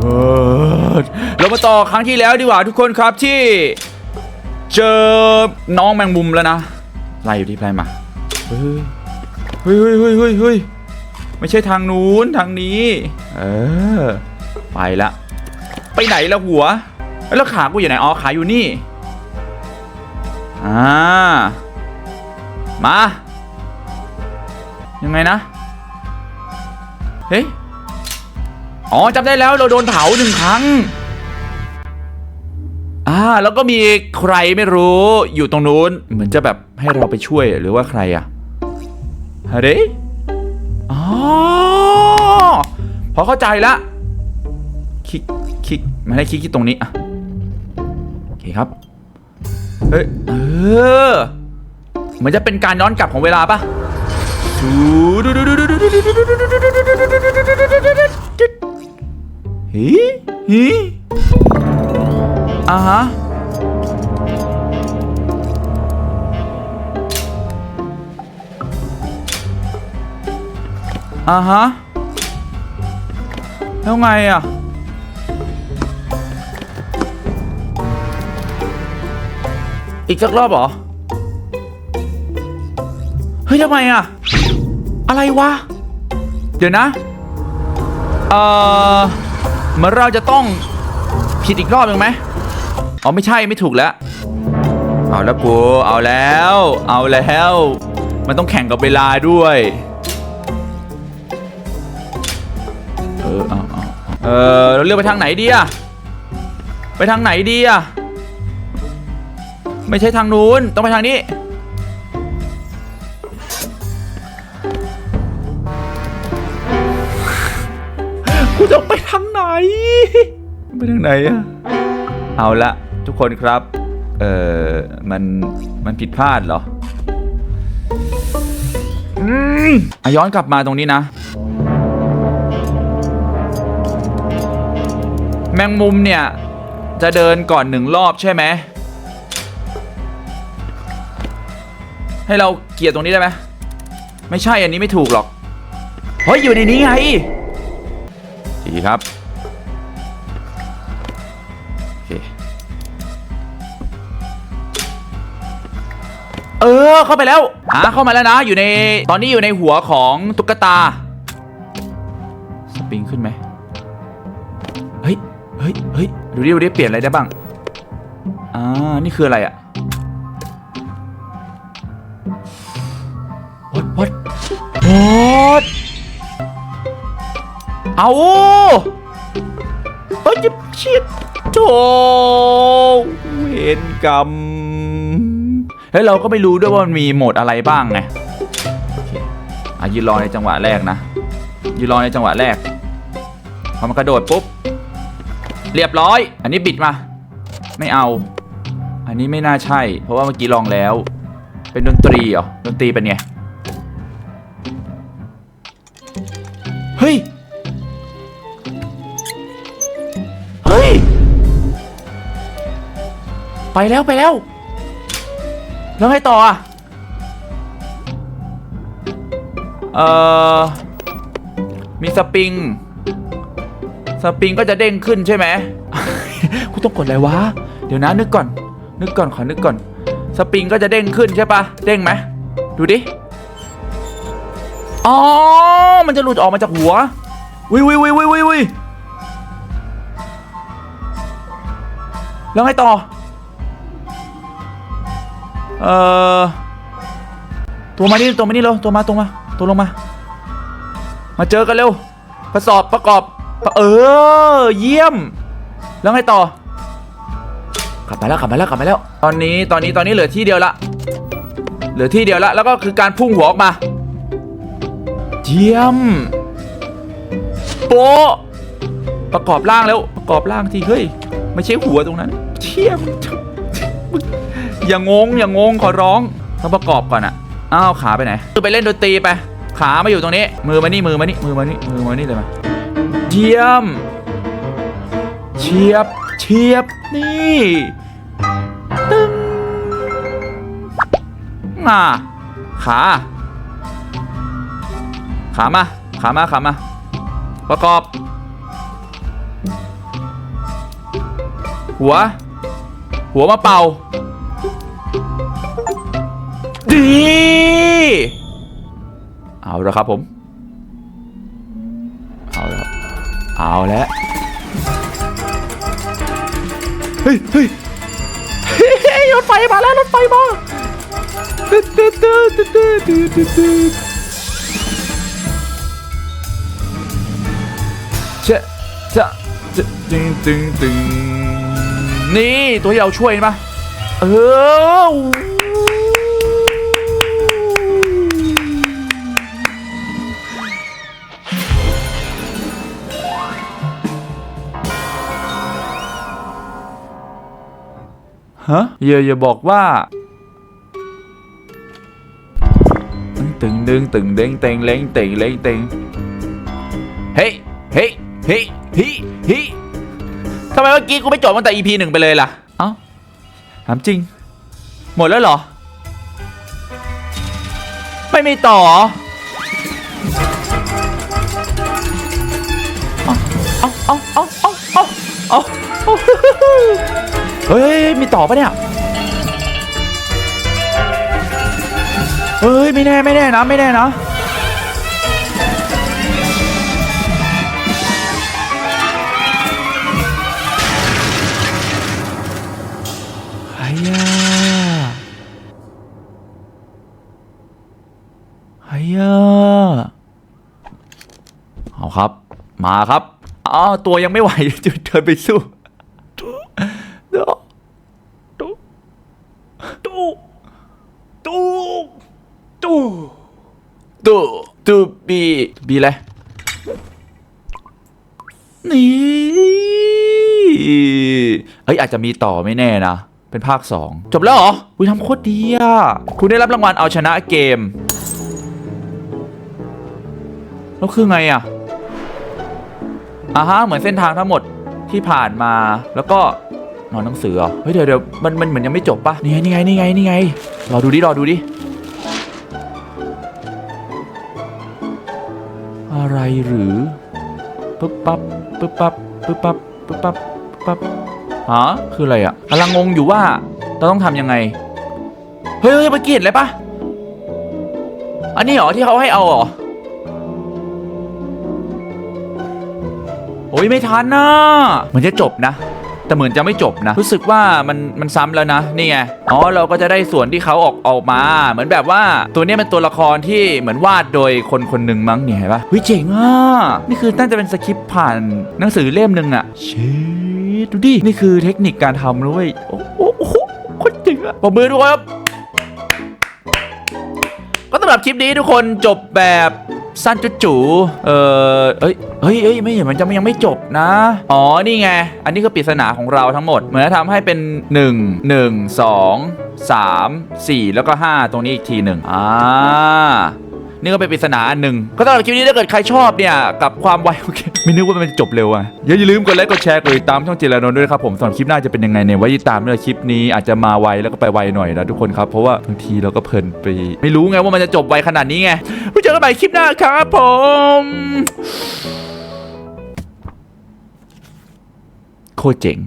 เออเรามาต่อครั้งที่แล้วดีกว่าทุกคนครับที่ เจอน้องแมงมุมแล้วนะไล่อยู่ที่ไล่มาเฮ้ยเฮ้ยเฮ้ยเฮ้ยเฮ้ยเฮ้ยไม่ใช่ทางนู้นทางนี้ เออ ไปละ ไปไหนละหัว แล้วขากูอยู่ไหน อ๋อ ขาอยู่นี่ อ่า มา ยังไงนะ เฮ้ย อ๋อจำได้แล้วเราโดนเผาหนึ่งครั้ง อ่า แล้วก็มีใครไม่รู้อยู่ตรงนู้น เหมือนจะแบบให้เราไปช่วยหรือว่าใครอะฮะเดอ๋อพอเข้าใจละ คลิก คลิกมาให้คลิกที่ตรงนี้อะโอเคครับ เฮ้ย เออ เหมือนจะเป็นการย้อนกลับของเวลาปะ ฮีฮีอ่าฮะอ่าฮะ แล้วไงอะ อีกสักรอบเหรอ เฮ้ยทำไมอะ อะไรวะ เดี๋ยวนะ เอ่อ เหมือนเราจะต้องผิดอีกรอบหนึ่งไหมอ๋อไม่ใช่ไม่ถูกแล้ว เอาแล้วกูเอาแล้ว เอาแล้ว มันต้องแข่งกับเวลาด้วยเออเอาเอาเอออเราเลือกไปทางไหนดีอะไปทางไหนดีอะไม่ใช่ทางนู้นต้องไปทางนี้กูจะไปทาง ไปทางไหนอะเอาละทุกคนครับ เออมัน มันผิดพลาดเหรออืมอะย้อนกลับมาตรงนี้นะ แมงมุมเนี่ย จะเดินก่อนหนึ่งรอบใช่ไหม ให้เราเกียร์ตรงนี้ได้ไหมไม่ใช่อันนี้ไม่ถูกหรอก เฮ้ย อยู่ในนี้ไงดีครับ เออ เข้าไปแล้วหาเข้ามาแล้วนะ อยู่ในตอนนี้อยู่ในหัวของตุ๊กตา สปริงขึ้นไหมเฮ้ยเฮ้ยเฮ้ยดูดิดูดิเปลี่ยนอะไรได้บ้างอ่านี่คืออะไรอะ what what what เอาเฮ้ยเชียดโถเวรกรรม เฮ้ยเราก็ไม่รู้ด้วยว่ามันมีโหมดอะไรบ้างไงอะยืนรอในจังหวะแรกนะยืนรอในจังหวะแรกพอมันกระโดดปุ๊บเรียบร้อย อันนี้บิดมา ไม่เอา อันนี้ไม่น่าใช่ เพราะว่าเมื่อกี้ลองแล้ว เป็นดนตรีเหรอดนตรีเป็นไงเฮ้ยเฮ้ยไปแล้วไปแล้ว แล้วไงต่ออะเอ่อ มีสปริง สปริงก็จะเด้งขึ้นใช่ไหม กูต้องกดอะไรวะ เดี๋ยวนะนึกก่อน นึกก่อนขอนึกก่อน สปริงก็จะเด้งขึ้นใช่ปะเด้งไหม ดูดิ อ๋อ มันจะหลุดออกมาจากหัว วิววิววิววิววิววิแล้วไงต่อ เอ่อตัวมานี่ตัวมานี่เร็วตัวมาตัวมาตัวลงมา มาเจอกันเร็วประสอบประกอบเออ เยี่ยม แล้วไงต่อกลับมาแล้วกลับมาแล้วกลับมาแล้ว ตอนนี้ตอนนี้ตอนนี้เหลือที่เดียวละ เหลือที่เดียวละแล้วก็คือการพุ่งหัวออกมา เยี่ยมโปะประกอบร่างแล้วประกอบร่างที่เฮ้ยไม่ใช่หัวตรงนั้นเชี่ยมง อย่างงอย่างงงขอร้องต้องประกอบก่อนอะอ้าวขาไปไหนคือไปเล่นดนตรีไป ขามาอยู่ตรงนี้ มือมานี่มือมานี่มือมานี่มือมานี่เลยมาเยี่ยมเฉียบเฉียบนี่ตึ้งอ่าขาขามาขามาขามาประกอบ หัว หัวมาเป่า เอาละครับผม เอาละเอาแล้วเฮ้ยเฮ้ยรถไฟมาแล้วรถไฟมาเชะจะจะตึงตึงตึงนี่ ตัวที่เราช่วยเห็นปเออ ฮะอย่าอย่าบอกว่าตึงดึงตึงเด้งเต็งเล้งเต็งเล้งเต็งเฮ้ยเฮ้ยเฮ้ยเฮ้ยเฮ้ยทำไมเมื่อกี้กูไม่จบตั้งแต่ EP หนึ่งไปเลยล่ะ เอ้าถามจริง หมดแล้วเหรอ ไม่มีต่อเหรอเอาเอาเอาเอาเอาเอา เอาเฮ้ยมีต่อปะเนี่ยเฮ้ยไม่แน่ไม่แน่นะไม่แน่นะไอ้ยาไอ้ยาเอาครับ มาครับอ้าวตัวยังไม่ไหวจะเดินไปสู้ตู้ตู้ตู้ตู้ตู้ ตู้ตู้บีบีอะไรนี่เอ้ยอาจจะมีต่อไม่แน่นะ เป็นภาค 2 จบแล้วเหรออุ้ยทำโคตรดีอะ คุณได้รับรางวัลเอาชนะเกม แล้วคือไงอะอ่าฮะ เหมือนเส้นทางทั้งหมดที่ผ่านมาแล้วก็นอนหนังสือเหรอเฮ้ยเดี๋ยวเดี๋ยวมันมันเหมือนยังไม่จบปะนี่ไงนี่ไงนี่ไงนี่ไงรอดูดิรอดูดิ หรือปึ๊บปั๊บปึ๊บปั๊บปึ๊บปั๊บปึ๊บปั๊บปึ๊บปั๊บฮะคืออะไรอะกำลังงงอยู่ว่าเราต้องทำยังไง เฮ้ยเฮ้ยเมื่อกี้เห็นอะไรปะอันนี้เหรอที่เขาให้เอาเหรอโอ้ยไม่ทันนะเหมือนจะจบนะ แต่เหมือนจะไม่จบนะ รู้สึกว่ามันมันซ้ำแล้วนะนี่ไงอ๋อเราก็จะได้ส่วนที่เขาออกออกมา เหมือนแบบว่าตัวนี้เป็นตัวละครที่เหมือนวาดโดยคนคนหนึ่งมั้งเนี่ยเห็นปะเฮ้ยเจ๋งอะนี่คือน่าจะเป็นสคริปต์ผ่านหนังสือเล่มหนึ่งอะเชดดูดิ นี่คือเทคนิคการทำด้วยโอ้โหโอ้โหคนเจ๋งอะปรบมือทุกคนครับก็สำหรับคลิปนี้ทุกคนจบแบบ สั้นจุจูเออเอ้ยเฮ้ยเอ้ยไม่เห็นมันจะยังไม่จบนะ อ๋อ นี่ไง อันนี้คือปริศนาของเราทั้งหมด เหมือนจะทำให้เป็น 1 1 2 3 4 แล้วก็ 5 ตรงนี้อีกทีหนึ่งอ่านี่ก็เป็นปริศนาอันหนึ่งก็สำหรับคลิปนี้ถ้าเกิดใครชอบเนี่ย กับความไวโอเค ไม่นึกว่ามันจะจบเร็วอะอย่าลืมกดไลค์กดแชร์กดติดตามช่องจิรานนท์ด้วยนะครับผมสำหรับคลิปหน้าจะเป็นยังไงเนี่ยไว้ติดตามด้วยคลิปนี้อาจจะมาไวแล้วก็ไปไวหน่อยนะทุกคนครับเพราะว่าบางทีเราก็เพลินไป ไม่รู้ไงว่ามันจะจบไวขนาดนี้ไงไว้เจอกันใหม่คลิปหน้าครับผมโคตรเจ๋ง